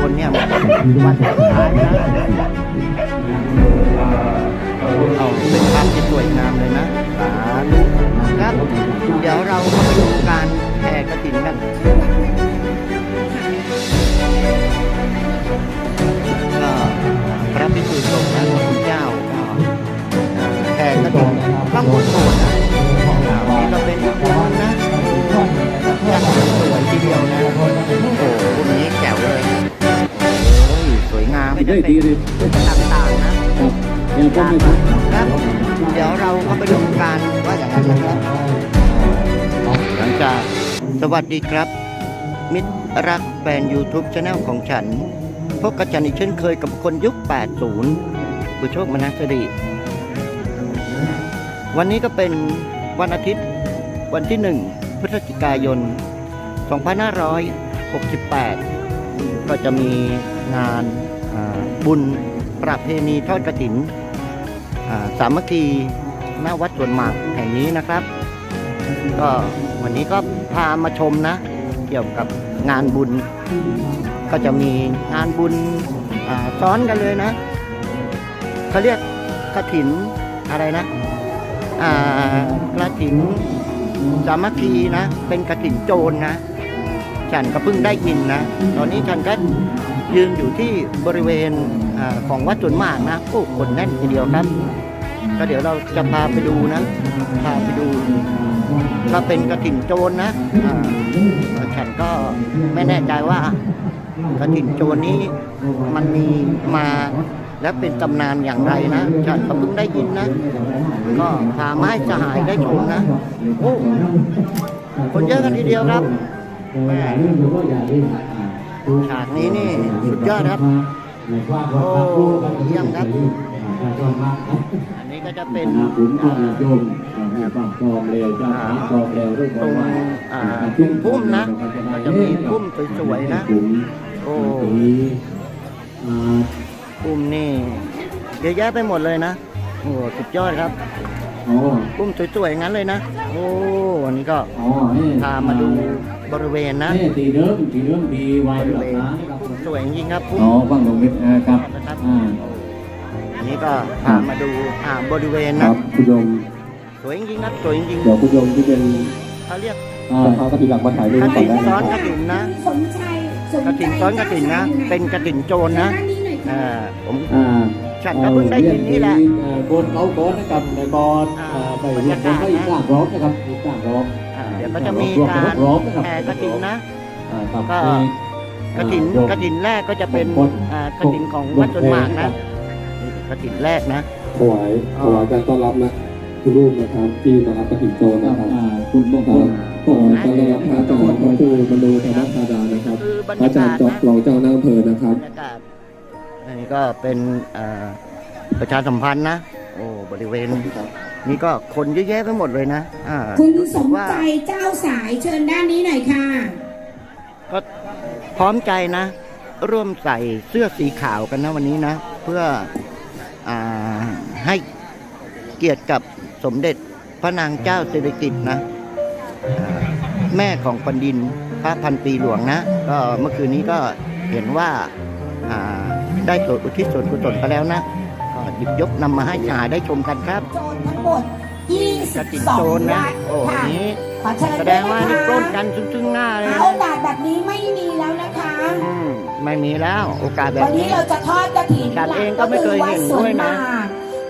คนเนี่ยมันวันสุดท้ายนะเอาเป็นภาพที่สวยงามเลยนะสาธุครับ เดี๋ยวเราก็ไปดูการแห่กระถินกันก็พระพิสุสงฆ์นะพระคุณเจ้าก็แห่กระถินข้างบนโบสถ์นะ สวยงามได้ดีเลยต่างๆนะครับยังก็ไม่ทันครับเดี๋ยวเราก็ไปดูการว่าอย่างนั้นนะครับหลังจากสวัสดีครับ มิตรรักแฟน YouTube c h anel ของฉัน พบกับฉันอีกเช่นเคยกับคนยุค 80บุญโชคมนัสดีวันนี้ก็เป็นวันอาทิตย์ วันที่ 1 พฤศจิกายน 2568 ก็จะมีงานอ่า บุญประเพณีทอดกระถินอ่าสามัคคีหน้าวัดสวนหมากแห่งนี้นะครับ ก็วันนี้ก็พามาชมนะ เกี่ยวกับงานบุญ ก็จะมีงานบุญซ้อนกันเลยนะเขาเรียกกระถินอะไรนะกระถินสามัคคีนะ เป็นกระถินโจรนะฉันก็เพิ่งได้ยินนะ ตอนนี้ฉันก็ ยืนอยู่ที่บริเวณอของวัดสวนมากนะโอ้คนแน่นทีเดียวครับ ก็เดี๋ยวเราจะพาไปดูนะ พาไปดูก็เป็นกระถิ่นโจรนะฉันก็ไม่แน่ใจว่ากระถิ่นโจรนี้มันมีมาและเป็นตำนานอย่างไรนะฉันก็เพิ่งได้ยินนะ ก็พาไมาให้สหายได้ชมนะ โอ้ คนเยอะกันทีเดียวครับแม่ ฉากนี้นี่สุดยอดครับ โอ้เยี่ยมครับ อันนี้ก็จะเป็นขุนกองอ่าโยมฝั่งกองเร็วจ้าขากองเร็วด้วยตรงอ่าพุ่มนะมันจะมีพุ่มสวยๆนะ โอ้พุ่มนี่เยอะแยะไปหมดเลยนะ โอ้สุดยอดครับ อ๋อพุ่มสวยๆงั้นเลยนะ โอ้อันนี้ก็อ๋อนี่พามาดูบริเวณนะนี่ตีเดิมตีเดิมตีไวบริหลัเวกณฐานพุ่มสวยจริงๆครับพุ่มอ๋อฟังตรงนี้นะครับนะครับอ่าอันนี้ก็พามาดูอ่าบริเวณครันะบคุณโยมสวยจริงๆครับสวยจริงเดี๋ยวคุณโยมที่เป็นๆเขาเรียกอ่าพากระถิ่นหลักมาถ่ายรูปกระก่อถินนได้ซ้อนนะกระถินนะสนใจสนกระใจถินซ้อนกระถินนะ เป็นกระถินโจรนะด้านนี้หน่อยค่ะอ่าผมอ่า ฉันก็เพิ่งได้ยินนี่แหละเอ่อบนเขาโกนนะครับในกอนอ่าไปเรียนบนเขาอีกกลางร้องนะครับอีกกลางร้องอ่าเดี๋ยวก็จะมีการแห่กระถินนะอ่าครับก็มีกระถินอ่ากระถินแรกก็จะเป็นอ่ากระถินของวัดสวนหมากนะนี่กระถินแรกนะถวายถวายการต้อนรับนะทุกรูปนะครับที่มารับกระถิ่นโจรครันะบครับอ่าคุณมงคครัลบขอต้อนรับพระอาจารย์พระครูมโนธรรมธาดานะครับคือบรรพระยาอาจารกาย์ศจอกนะรองเจ้าหน้าอำเภอนะครับบรรยากาศ อันนี้ก็เป็นอ่าประชาสัมพันธ์นะ โอ้บริเวณ นี้ก็คนเยอะแยะไปหมดเลยนะอ่าคุณรู้สสึกมว่าใจเจ้าสายเชิญด้านนี้หน่อยค่ะ ก็พร้อมใจนะ ร่วมใส่เสื้อสีขาวกันนะวันนี้นะ เพื่ออาให้เกียรติกับสมเด็จพระนางเจ้าสิริกิติ์นะอ่าแม่ของแผ่นดินพระพันปีหลวงนะ ก็เมื่อคืนนี้ก็เห็นว่าอ่า ได้สวดอุทิศส่วนกุศลไปแล้วนะก็หยิบยกนำมาให้ชายได้ชมกันครับโจรทั้งหมดกระถิ่นโจร22นะวัดโอ้ค่ะนี้ขอเชิญแสดงว่านี่ยะคะปล้นกันซึ่งๆหน้าเลยหานะโอกาสแบบนี้ไม่มีแล้วนะคะ อืมไม่มีแล้วโอกาสแบวับนนี้นี้ เราจะทอดกระถินฉันเองก็ไม่เคยเห็นด้วยนะ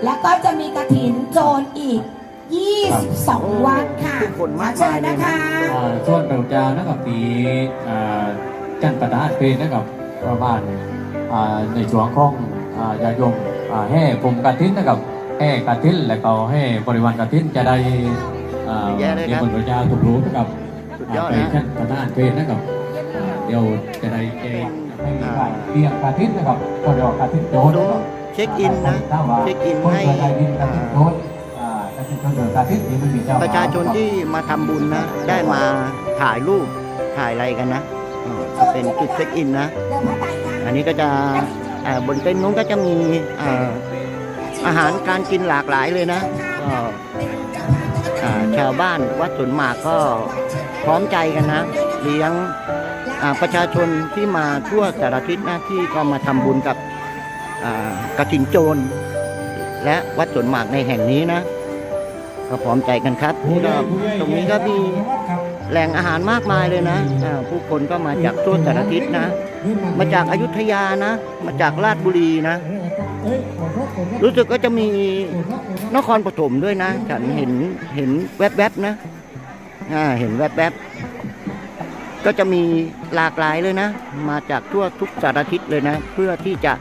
แล้วก็จะมีกระถินโจรอีก 22 วัดค่ะผู้คนมากขอเชิมายญเลยนะนะคะ อ่าส่วนเราจะนะครับปีอ่าจันทร์ประดาเพนนะครับประมาณอ่า ในช่วงของอ่าญาติโยมอ่าแห่ผมกระทินนะครับแห่กระทินแล้วก็แห่บริวารกระทินจะได้อ่าเยอะเลยมีครับคนประชาถูกรู้นะครับสุดยอดไปนะจันทร์ประดาเพนนะครับอ่าเดี๋ยวจะได้แจ้งให้มีการเรียกกระทินนะครับก็เรียกว่ากระทินโจรนะครับเช็คอินนะเช็คอินให้คนกระทินกระทินโจรอ่ากระทินโจรเดินกระทินที่มันมีเจ้าประชาชนที่มาทำบุญนะ ได้มาถ่ายรูปถ่ายอะไรกันนะอ่าจะเป็นจุดเช็คอินนะ อันนี้ก็จะบนเต็นท์นู้นก็จะมีอาหารการกินหลากหลายเลยนะก็ชาวบ้านวัดสวนหมากก็พร้อมใจกันนะเลี้ยงประชาชนที่มาทั่วสารทิศนะที่ก็มาทำบุญกับกระถินโจร และวัดสวนหมากในแห่งนี้นะ ก็พร้อมใจกันครับก็ตรงนี้ก็มีแหล่งอาหารมากมายเลยนะผู้คนก็มาจากทั่วสารทิศนะ มาจากอายุทยานะ มาจากราชบุรีนะ รู้สึกก็จะมีนครปฐมด้วยนะ ฉันเห็นเห็นแวบๆนะอ่าเห็นแวบๆ ก็จะมีหลากหลายเลยนะ มาจากทั่วทุกสารทิศเลยนะ เพื่อที่จะ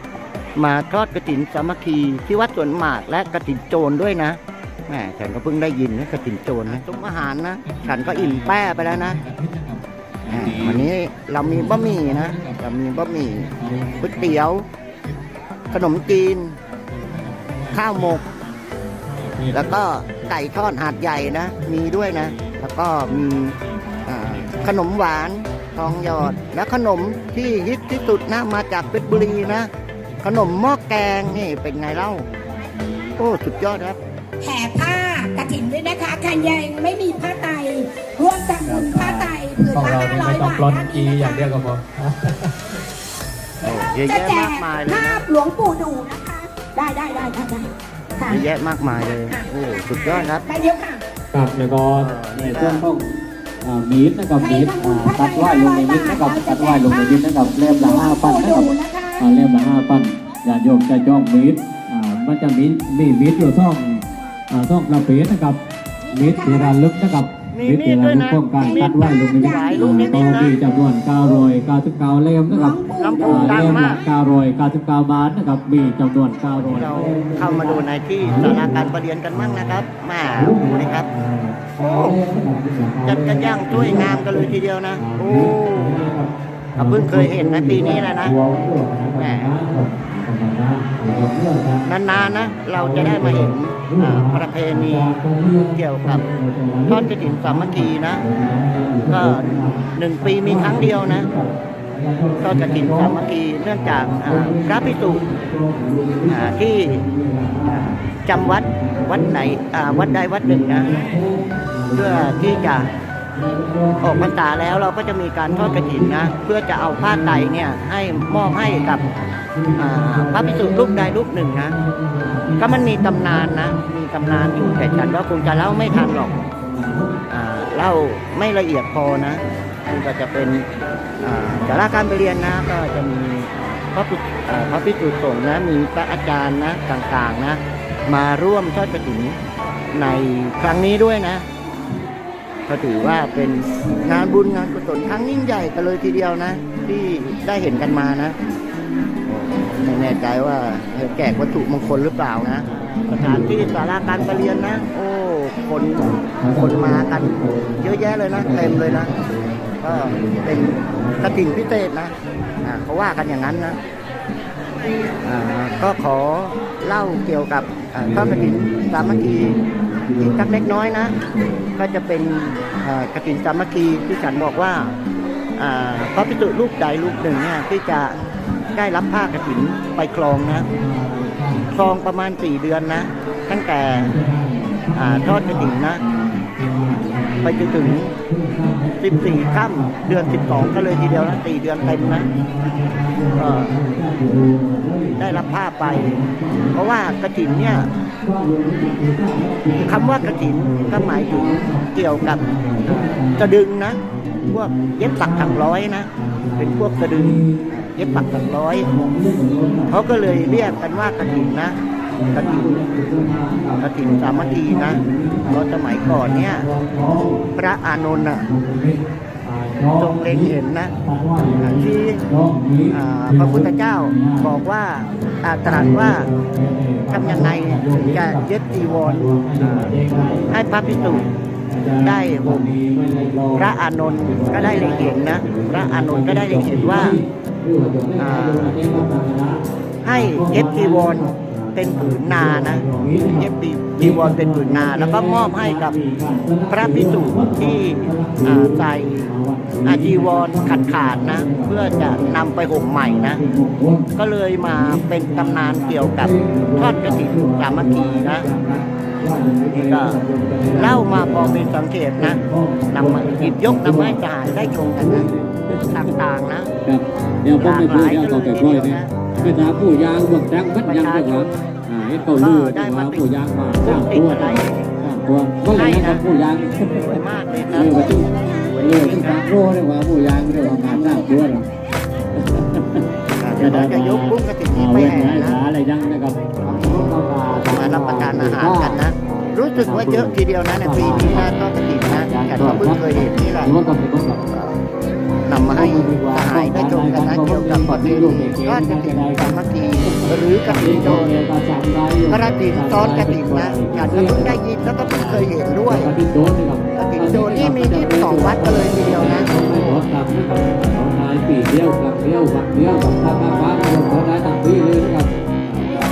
มาทอดกระถินสามัคคีที่วัดสวนหมากและกระถินโจรด้วยนะแหมฉันก็เพิ่งได้ยินนะกระถินโจรนะซุ้มอาหารนะ ฉันก็อิ่มแป้ไปแล้วนะ อ่าวันนี้เรามีบะหมี่นะเรามีบะหมี่ก๋วยเตี๋ยว ขนมจีน ข้าวหมก แล้วก็ไก่ทอดหาดใหญ่นะ มีด้วยนะ แล้วก็มีอ่าขนมหวานทองหยอด และขนมที่ฮิตที่สุดนะมาจากเพชรบุรีนะ ขนมหม้อแกงนี่เป็นไงเล่า โอ้ สุดยอดครับ แห่ผ้ากระถินด้วยนะคะใครยังไม่มีผ้าไตรร่วมทำบุญผ้าไตรผืนของละเราห้านี่ร้อยไม่ต้องบาทปล้นท่านกีนี้อย่างเดียวก็พอโอ้เยอะจะแยะแจมากกมายเลยภานะพหลวงปู่ดูนะคะ ได้ได้ได้ได้ได้ค่ะ เยอะแยะมากมายเลยโอ้สุดยอดครับ ไปเดี๋ยวค่ะครับแล้วก็ในส่วนของอ่ามีดนะครับมีดอ่าตัดไหว้ลงในมีดนะครับตัดไหว้ลงในมีดนะครับเล่มละห้าพันนะครับนะคะอ่าเล่มละห้าพันอย่าโยมจะจ้องมีดอ่ามันจะมีมีมีดอยู่ซ่อง อ่าซ่องกระเปียนะครับมีดที่ระลึกนะครับมีมีดที่ระลึกป้องกันมีดตัดไหว้ลงในมีดหลาอ่ายลูกนิดๆก็นะมีจำนวน999เล่มนะครับลำโพงดังเล่มมาละก999บาทนะครับมีจำนวน900เราเข้ามาดูในที่สาราการประเรียนกันมั่งนะครับแม่ดูนะครับโอ้จัดกันอย่างสวยงามกันเลยทีเดียวนะโอ้เราเพิ่งเคยเห็นนะปีนี้แหละนะแหม นานๆนะเราจะได้มาเห็นอ่าประเพณีเกี่ยวกับทอดกระถิ่นสามัคคีนะ ก็หนึ่งปีมีครั้งเดียวนะทอดกระถิ่นสามัคคีเนื่องจากอ่าพระพิสุที่จำวัดวัดไหนวัดใดวัดหนึ่งนะเพื่อที่จะ ออกพรรษาแล้วเราก็จะมีการทอดกระถินนะ เพื่อจะเอาผ้าไตรเนี่ยให้มอบให้กับพระภิกษุรูปใดรูปหนึ่งนะ ก็มันมีตำนานนะ มีตำนานอยู่แต่ฉันว่าคงจะเล่าไม่ทันหรอกอเล่าไม่ละเอียดพอนะมันก็จะเป็นสาระการไปเรียนนะ ก็จะมีพระภิกอ่าพระภิกษุสงฆ์นะ มีพระอาจารย์นะต่างๆนะ มาร่วมทอดกระถินในครั้งนี้ด้วยนะ ก็ถือว่าเป็นงานบุญงานกุศลครั้งยิ่งใหญ่กันเลยทีเดียวนะ ที่ได้เห็นกันมานะไม่แน่ใจว่าแจกวัตถุมงคลหรือเปล่านะสถานที่สาราการประเรียนนะ โอ้คนคนมากันเยอะแยะเลยนะเต็มเลยนะก็เป็นกระถิ่นพิเศษนะเขาว่ากันอย่างนั้นนะก็ขอเล่าเกี่ยวกับอ่าทอดกระถิ่นสามัคคีอีก สักเล็กน้อยนะ ก็จะเป็นกระถินสามัคคีที่ฉันบอกว่าพระพิจุรูปใดรูปหนึ่งเนี่ยที่จะได้รับผ้ากระถินไปคลองนะคลองประมาณสี่เดือนนะ ตั้งแต่อทอดกระถินนะ ไปจนถึงสิบสี่ค่ำเดือนสิบสองก็เลยทีเดียวนะสี่เดือนเต็มนะได้รับผ้าไป เพราะว่ากระถินเนี่ยคำว่ากระถินก็หมายถึงเกี่ยวกับกระดึงนะพวกเย็บปักถักร้อยนะ เป็นพวกกระดึงเย็บปักถักร้อยเขาก็เลยเรียกกันว่ากระถินนะ กระถินกระถินสามัคคีนะเพราะสมัยก่อนเนี่ย พระอานนท์น่ะทรงเล็งเห็นนะที่พระพุทธเจ้าบอกว่าตรัสว่าทำยังไงถึงจะเย็บจีวรอ่าให้พระภิกษุได้ห่มพระอานนท์ก็ได้เล็งเห็นนะ พระอานนท์ก็ได้เล็งเห็นว่าอ่าให้เย็บจีวร เป็นผืนนานะเย็บจีวรเป็นผืนนา แล้วก็มอบให้กับพระภิกษุที่ใส่อาจีวรขาดขาดนะ เพื่อจะนำไปห่มใหม่นะ ก็เลยมาเป็นตำนานเกี่ยวกับทอดกระถิ่นสามัคคีนะนี่ก็เล่ามาพอเป็นสังเกตนะนำมาหยิบยกนำมาให้ทหารได้ชมกันนะต่างๆนะครับเดี๋ยวผมไปพูดยางเขาไปปล่อยเนี่ย ไปถามผู้ยางเบื้องแจ้งพันยังไปครับอ่าให้เขาลือนะว่าผู้ยางมาสร้างตัวสร้างตัวก็เลยนะครับผู้ยางสวยมากเลยคเลืรับอไปที่เลือที่ทางโร่เรียกว่าผู้ยางเรียกว่ามาสร้างตัวนะเดี๋ยวเราจะยกบุ้งกระถิ่นนี้ไปเว้นแห่ไม้นะขาอะไรยังนะครับมารับประทานอาหารกันนะรู้สึกว่าเยอะทีเดียวนะในปีนี้นะก็กระถิ่นนะแต่ก็เพิ่งเคยเห็นนี่แหละ นำมาให้ทหารได้ชมกันนะเกี่ยวกับประเพณีทอดกระถิ่นสามัคคีหรือกระถิ่นโดนกระถิ่นซ้อนกระถิ่นนะฉันก็เพิ่งได้ยินแล้วก็เพิ่งเคยเห็นด้วยกระถิ่นโดนนะครับกระถิ่นโดนนี่มีที่สองวัดกันเลยทีเดียวนะปีเดียวครั้งเดียววันเดียวกับทางบ้าน้านเราขอได้ต่างที่เลยนะครับ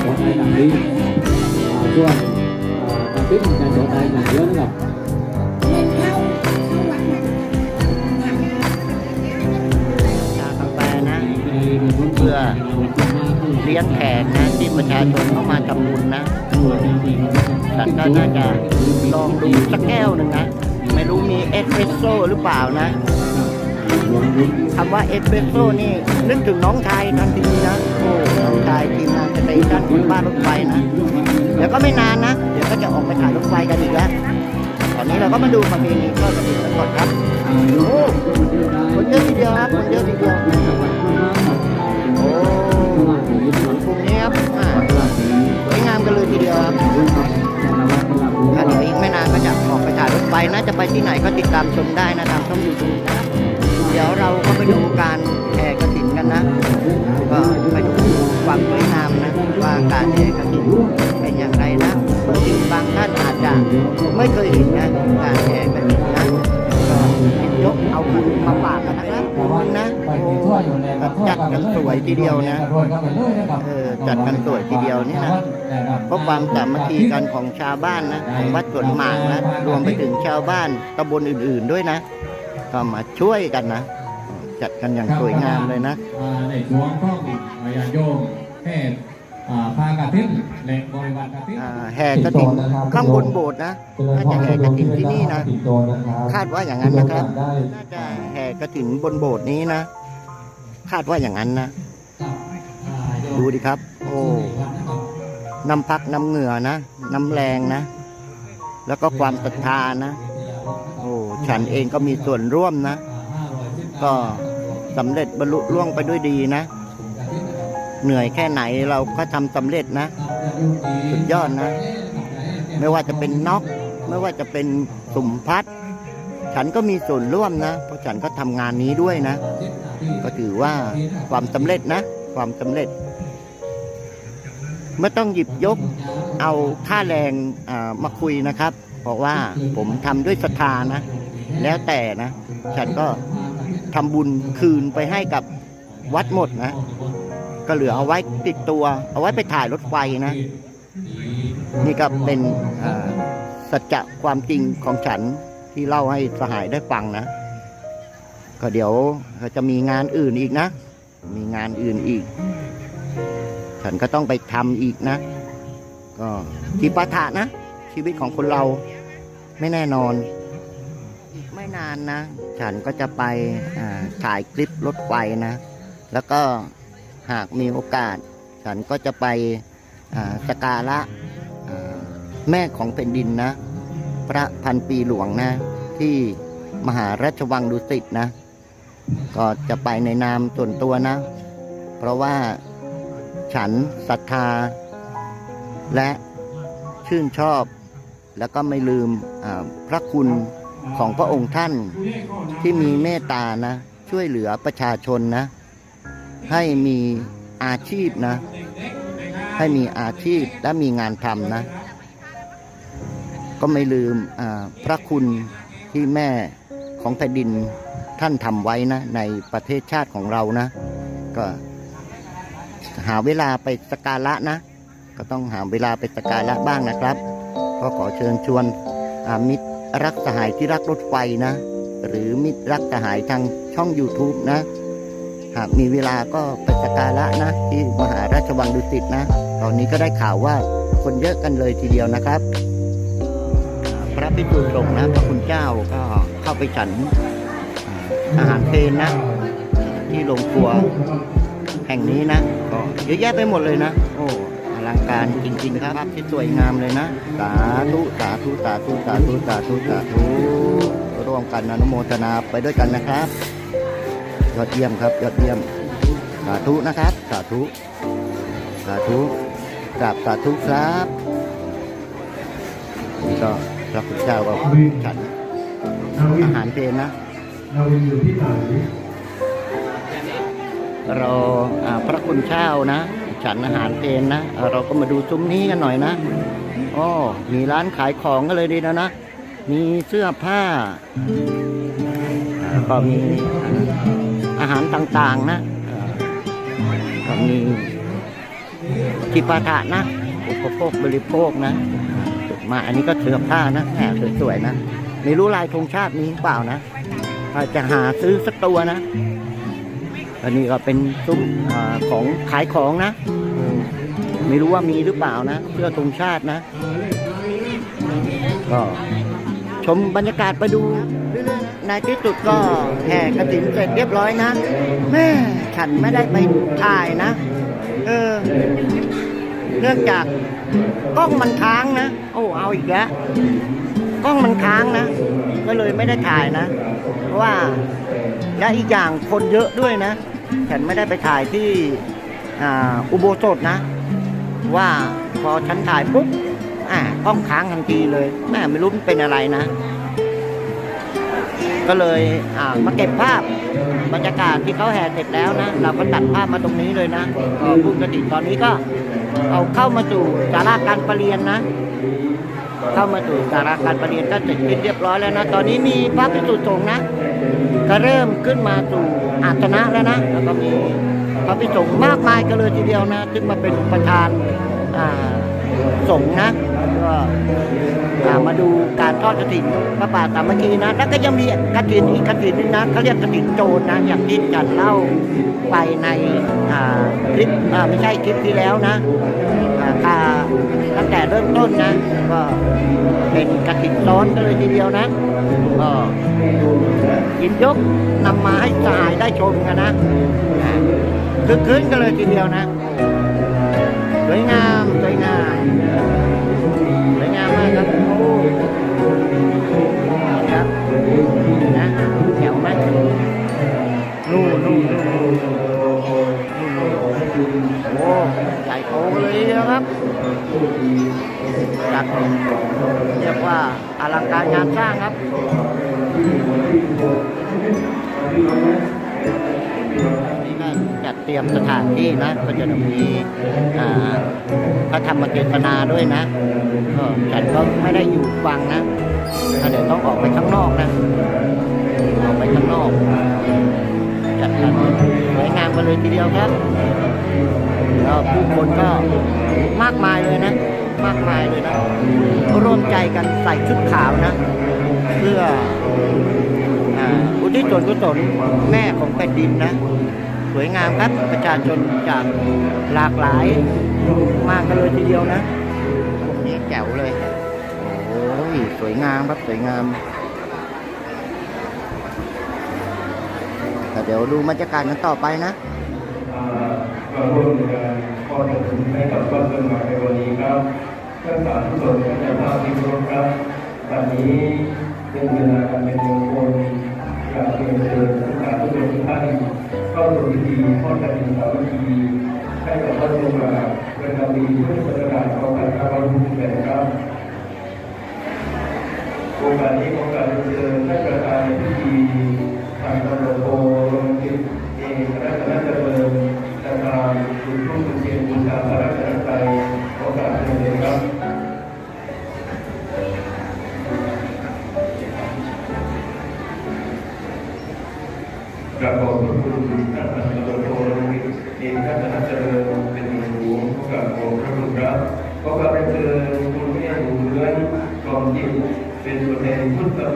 ขอได้ต่างที่ส่วนต่างที่มันจะขอได้อย่างเดียวนะครับ พื่อเลี้ยงแขกนะที่ประชาชนเข้ามาทำบุญนะฉันก็น่าจะลองดูสักแก้วหนึ่งนะ ไม่รู้มีเอสเปรสโซ่หรือเปล่านะคำว่าเอสเปรสโซ่นี่นึกถึงน้องชายทันทีนะ โอ้น้องชายทีมงานสเตชันคนบ้านรถไฟนะ เดี๋ยวก็ไม่นานนะ เดี๋ยวก็จะออกไปถ่ายรถไฟกันอีกแล้วตอนนี้เราก็มาดูประเพณีทอดกระถิ่นกันก่อนครับโอ้คนเยอะทีเดียวครับคนเยอะทีเดียว ครับถ้าเดี๋ยวอีกไม่นานก็จะออกไปถ่ายรถไฟนะจะไปที่ไหนก็ติดตามชมได้นะทางช่องยูทูบนะ เดี๋ยวเราก็ไปดูการแห่กระถินกันนะ ก็ไปดูความสวยงามนะว่าการแห่กระถินเป็นอย่างไรนะบางทีบางท่านอาจจะไม่เคยเห็นนะการแห่กระถินนะก็ยกเอามาฝากกันนะครับขอบ คุณนะโอ้จัดกันสวยทีเดียวนะเออจัดกันสวยทีเดียวนี่นะเพราะความสามัคคีกันของชาวบ้านนะของวัดสวนหมากนะรวมไปถึงชาวบ้านตำบลอื่น ๆด้วยนะ ก็มาช่วยกันนะ จัดกันอย่างสวยงามเลยนะอ่าในช่วงของยานโยมแห่อ่าพากระทิ้นและบริวารกระทิ้นอ่าแห่กระถินข้างบนโบสถ์นะน่าจะแห่กระถินที่นี่นะ คาดว่าอย่างนั้นนะครับ น่าจะแห่กระถินบนโบสถ์นี้นะ คาดว่าอย่างนั้นนะ ดูดิครับ โอ้น้ำพักน้ำเหงื่อนะ น้ำแรงนะ แล้วก็ความศรัทธานะ โอ้ฉันเองก็มีส่วนร่วมนะ ก็สำเร็จบรรลุล่วงไปด้วยดีนะ เหนื่อยแค่ไหนเราก็ทำสำเร็จนะ สุดยอดนะ ไม่ว่าจะเป็นน็อกไม่ว่าจะเป็นสุมพัด ฉันก็มีส่วนร่วมนะ เพราะฉันก็ทำงานนี้ด้วยนะ ก็ถือว่าความสำเร็จนะ ความสำเร็จ ไม่ต้องหยิบยกเอาค่าแรงมาคุยนะครับ เพราะว่าผมทำด้วยศรัทธานะ แล้วแต่นะ ฉันก็ทำบุญคืนไปให้กับวัดหมดนะ ก็เหลือเอาไว้ติดตัว เอาไว้ไปถ่ายรถไฟนะ นี่ก็เป็นสัจจะความจริงของฉันที่เล่าให้สหายได้ฟังนะ ก็เดี๋ยวจะมีงานอื่นอีกนะ มีงานอื่นอีก ฉันก็ต้องไปทำอีกนะ ก็จิปาถะนะ ชีวิตของคนเราไม่แน่นอน อีกไม่นานนะ ฉันก็จะไปถ่ายคลิปรถไฟนะ แล้วก็หากมีโอกาส ฉันก็จะไปสการะแม่ของแผ่นดินนะ พระพันปีหลวงนะ ที่มหาราชวังดุสิตนะ ก็จะไปในนามส่วนตัวนะ เพราะว่าฉันศรัทธา และชื่นชอบ แล้วก็ไม่ลืมพระคุณของพระองค์ท่านที่มีเมตตานะ ช่วยเหลือประชาชนนะ ให้มีอาชีพนะ ให้มีอาชีพและมีงานทำนะ ก็ไม่ลืมพระคุณที่แม่ของแผ่นดิน ท่านทำไว้นะ ในประเทศชาติของเรานะ ก็หาเวลาไปสการะนะ ก็ต้องหาเวลาไปสการะบ้างนะครับ ก็ขอเชิญชวนมิตรรักสหายที่รักรถไฟนะ หรือมิตรรักสหายทางช่อง YouTube นะ หากมีเวลาก็ไปสการะนะ ที่มหาราชวังดุสิตนะ ตอนนี้ก็ได้ข่าวว่าคนเยอะกันเลยทีเดียวนะครับพิจูสงฆ์นะพระคุณเจ้าก็เข้าไปฉัน อาหารเพลนนะ ที่โรงครัวแห่งนี้นะก็เยอะแยะไปหมดเลยนะ โอ้อลังการจริงๆครับภาพที่สวยงามเลยนะ สาธุสาธุสาธุสาธุสาธุสาธุร่วมกันอนุโมทนาไปด้วยกันนะครับ ยอดเยี่ยมครับ ยอดเยี่ยม สาธุนะครับ สาธุ สาธุกราบสาธุครับนี่ก็พระคุณเจ้าก็ฉันอาหารเพลนะ เราอยู่ที่ไหนเราพระคุณเจ้านะ ฉันอาหารเพนนะเราก็มาดูซุ้มนี้กันหน่อยนะอ๋อมีร้านขายของกันเลยดีแล้วนะ มีเสื้อผ้าก็มีอาหารต่างๆนะก็มีจิปาถะนะอุปโภคบริโภคนะมาอันนี้ก็เสื้อผ้านะแหมสวยๆนะไม่รู้ลายธงชาติมีหรือเปล่านะ อาจจะหาซื้อสักตัวนะอันนี้ก็เป็นซุ้มอของขายของนะไม่รู้ว่ามีหรือเปล่านะเสื้อธงชาตินะ ก็ชมบรรยากาศไปดูเรื่อยๆในที่สุดก็แห่กระถินเสร็จเรียบร้อยนะแม่ฉันไม่ได้ไปถ่ายนะ เออ เนื่องจากกล้องมันค้างนะ โอ้เอาอีกแล้วกล้องมันค้างนะ ก็เลยไม่ได้ถ่ายนะ เพราะว่าและอีกอย่างคนเยอะด้วยนะฉันไม่ได้ไปถ่ายที่อุโบสถนะ ว่าพอฉันถ่ายปุ๊บอ่ากล้องค้างทันทีเลยแม่ไม่รู้มันเป็นอะไรนะ ก็เลยอ่ามาเก็บภาพบรรยากาศที่เขาแห่เสร็จแล้วนะ เราก็ตัดภาพมาตรงนี้เลยนะก็พูดกติตอนนี้ก็เอาเข้ามาสู่สาราการประเรียนนะ เข้ามาสู่สาราการประเรียนก็เสร็จสิ้นเรียบร้อยแล้วนะ ตอนนี้มีพระพิสุสงฆ์นะ ก็เริ่มขึ้นมาสู่อาสนะแล้วนะ แล้วก็มีพระพิสงฆ์มากมายกันเลยทีเดียวนะซึ่งมาเป็นประธานอ่าสงฆ์นะก็มาดูการทอดกระถินพระป่าสามัคคีนะ แล้วก็ยังมีกระถินอีกกระถินนึงนะเขาเรียกกระถินโจรนะ อย่างที่จัดเล่าไปในคลิปไม่ใช่คลิปที่แล้วนะ ตั้งแต่เริ่มต้นนะก็เป็นกระถิ่นร้อนกันเลยทีเดียวนะก็หยิบยกนำมาให้สายได้ชมกันนะคือคืนกันเลยทีเดียวนะสวยงามสวยงาม นะก็จะมีอ่าพระธรรมเทศนาด้วยนะก็ฉันก็ไม่ได้อยู่ฟังนะก็เดี๋ยวต้องออกไปข้างนอกนะออกไปข้างนอกจัดกันสวยงามกันเลยทีเดียวครับแล้วผู้คนก็มากมายเลยนะ มากมายเลยนะร่วมใจกันใส่ชุดขาวนะ เพื่ออุทิศส่วนกุศลแม่ของแผ่นดินนะ สวยงามครับ ประชาชนจากหลากหลายมากกันเลยทีเดียวนะพวกนี้แจ๋วเลย โอ้ยสวยงามครับสวยงามแต่เดี๋ยวดูบรรยากาศกันต่อไปนะมาร่วมในการทอดกระถิ่นให้กับวัดเมืองใหม่ในวันนี้ครับท่านสาธุชนและเจ้าภาพที่เคารพครับวันนี้เป็นเวลาการเป็นมงคลอยากเรียนเชิญท่านสาธุชนทุกท่าน ข้าสู่พิธีทอดกระถิ่นสามัคคีให้กับวัดเมืองใหม่ประจำปีพุทธศักราช2568ครับโอกาสนี้โอกาสเชิญท่านประธานในพิธีทางตำรวจ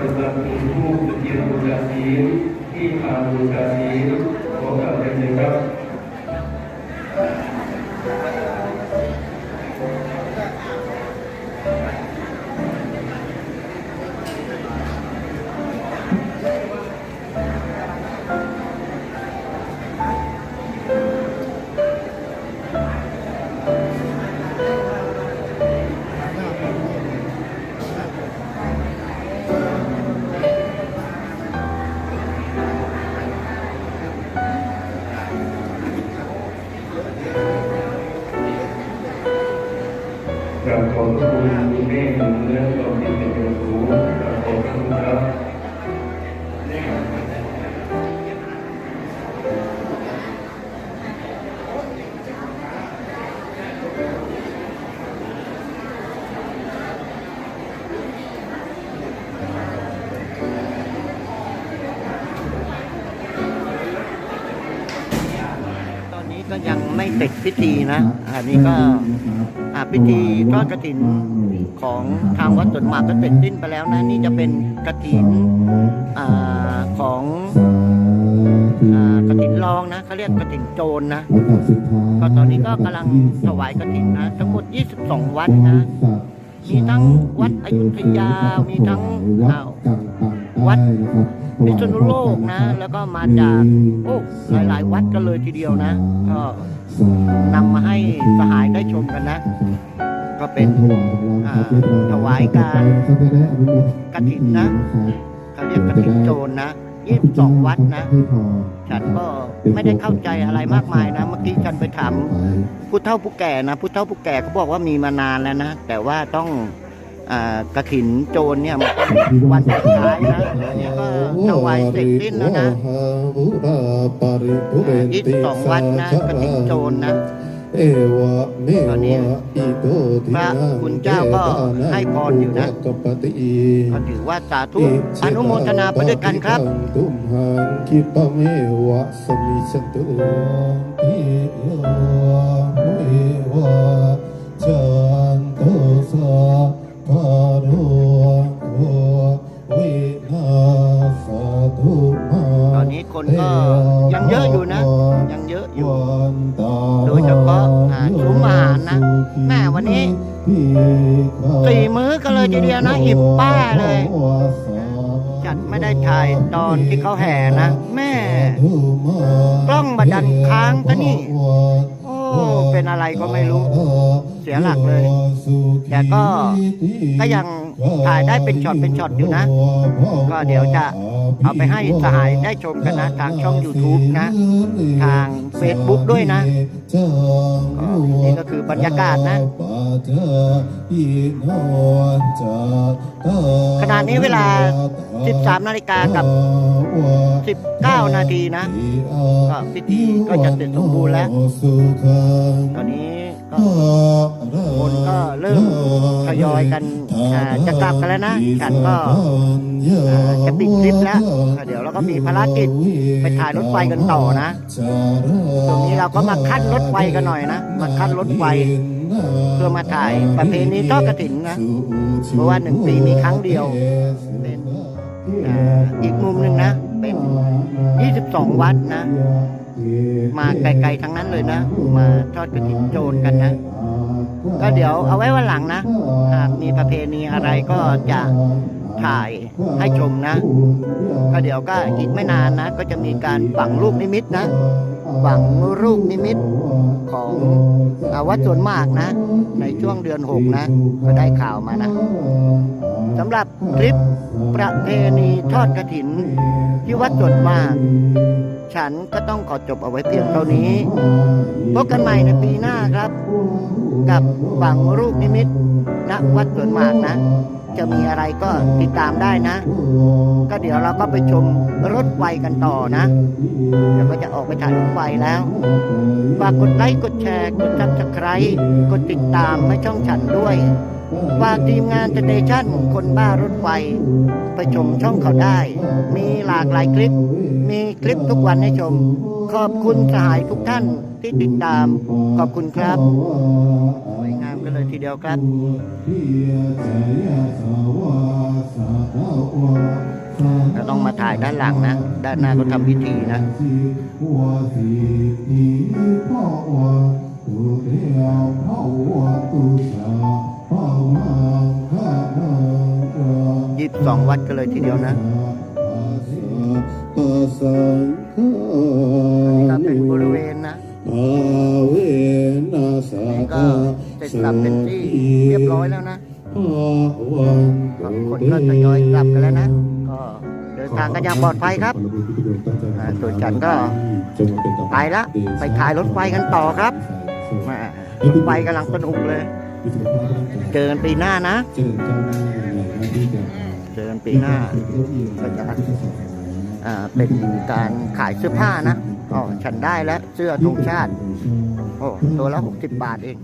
นพุ เสร็จพิธีนะ อันนี้ก็อ่าพิธีทอดกระถินของทางวัดสวนหมากก็เสร็จสิ้นไปแล้วนะ นี่จะเป็นกระถินอ่าของอ่ากระถินรองนะเขาเรียกกระถินโจรนะก็ตอนนี้ก็กำลังถวายกระถินนะ ทั้งหมด 22 วัดนะ มีทั้งวัดอยุธยา มีทั้งอ้าววัด พิษณุโลกนะ แล้วก็มาจากโอ้หลาย ๆ วัดกันเลยทีเดียวนะ ก็นำมาให้สหายได้ชมกันนะ ก็เป็นอ่าถวายการกฐินนะเขาเรียกกฐินโจรนะ22วัดนะ ฉันก็ไม่ได้เข้าใจอะไรมากมายนะ เมื่อกี้ฉันไปถามผู้เฒ่าผู้แก่นะ ผู้เฒ่าผู้แก่เขาบอกว่ามีมานานแล้วนะ แต่ว่าต้องอ่า กระถินโจรเนี่ยมันต้องวันสุดท้ายนะอันนี้ก็ถวายเสร็จสิ้นแล้วนะยี่สิบสองวัดนะกระถินโจรนะตอนนี้พระคุณเจ้าก็ให้พรอยู่นะก็ถือว่าสาธุอนุโมทนาไปด้วยกันครับตุมหังคิปะเมวะสมิชันตุทิโยมุเอวะจันโตสะ ภะโรโหวินาสตุมาตอนนี้คนก็ยังเยอะอยู่นะ ยังเยอะอยู่ โดยเฉพาะอ่าซุ้มอาหารนะแม่วันนี้สี่มื้อกันเลยทีเดียวนะอิ่มป้าเลย จัดไม่ได้ถ่ายตอนที่เขาแห่นะ แม่ กล้องบัดันค้างซะนี่ เป็นอะไรก็ไม่รู้เสียหลักเลย แต่ก็ก็ยัง ถ่ายได้เป็นช็อตเป็นช็อตอยู่นะ ก็เดี๋ยวจะเอาไปให้สหายได้ชมกันนะ ทางช่อง YouTube นะ ทาง Facebook ด้วยนะนี่ก็คือบรรยากาศนะขณะนี้เวลา 13 นาฬิกากับ 19 นาทีนะก็พิธีก็จะเสร็จสมบูรณ์แล้ว ตอนนี้ก็ คนก็เริ่มทยอยกันจะกลับกันแล้วนะฉันก็จะปิดคลิปแล้วเดี๋ยวเราก็มีภารกิจไปถ่ายรถไฟกันต่อนะตรงนี้เราก็มาขั้นรถไฟกันหน่อยนะมาขั้นรถไฟเพื่อมาถ่ายประเพณีทอดกระถินนะเพราะว่าหนึ่งปีมีครั้งเดียวเป็นอีกมุมหนึ่งนะ เป็น 22 วัดนะ มาไกลๆทั้งนั้นเลยนะ มาทอดกระถินโจรกันนะ ก็เดี๋ยวเอาไว้วันหลังนะ หากมีประเพณีอะไรก็จะถ่ายให้ชมนะก็เดี๋ยวก็อีกไม่นานนะ ก็จะมีการฝังลูกนิมิตนะฝังลูกนิมิตของอวัดสวนมากนะ ในช่วงเดือนหกนะ ก็ได้ข่าวมานะสำหรับคลิปประเพณีทอดกระถินที่วัดสวนมาก ฉันก็ต้องขอจบเอาไว้เพียงเท่านี้ พบกันใหม่ในปีหน้าครับ กับฝังรูปนิมิตณวัดสวนหมากนะ จะมีอะไรก็ติดตามได้นะ ก็เดี๋ยวเราก็ไปชมรถไฟกันต่อนะเดี๋ยวก็จะออกไปถ่ายรถไฟแล้วฝากกดไลค์กดแชร์กดซับสไครต์กดติดตามให้ช่องฉันด้วย ฝากทีมงานสเตชันคนบ้ารถไฟ ไปชมช่องเขาได้ มีหลากหลายคลิป มีคลิปทุกวันให้ชม ขอบคุณสายทุกท่านที่ติดตาม ขอบคุณครับ สวยงามกันเลยทีเดียวครับจะต้องมาถ่ายด้านหลังนะ ด้านหน้าก็ทำพิธีนะ我的了，怕我不想。 สองวัดกันเลยทีเดียวนะนี่ก็เป็นบริเวณนะนี่ก็จะกลับเป็นที่เรียบร้อยแล้วนะคนก็ทยอยกลับกันแล้วนะ ก็เดินทางกันอย่างปลอดภัยครับส่วจันก็ไปละไปขายรถไฟกันต่อครับรถไฟกำลังสนุกเลย เจอกันปีหน้านะ เดือนปีหน้าก็จะอ่าเป็นการขายเสื้อผ้านะอ๋อฉันได้แล้วเสื้อธงชาติ โอ้ตัวละหกสิบบาทเอง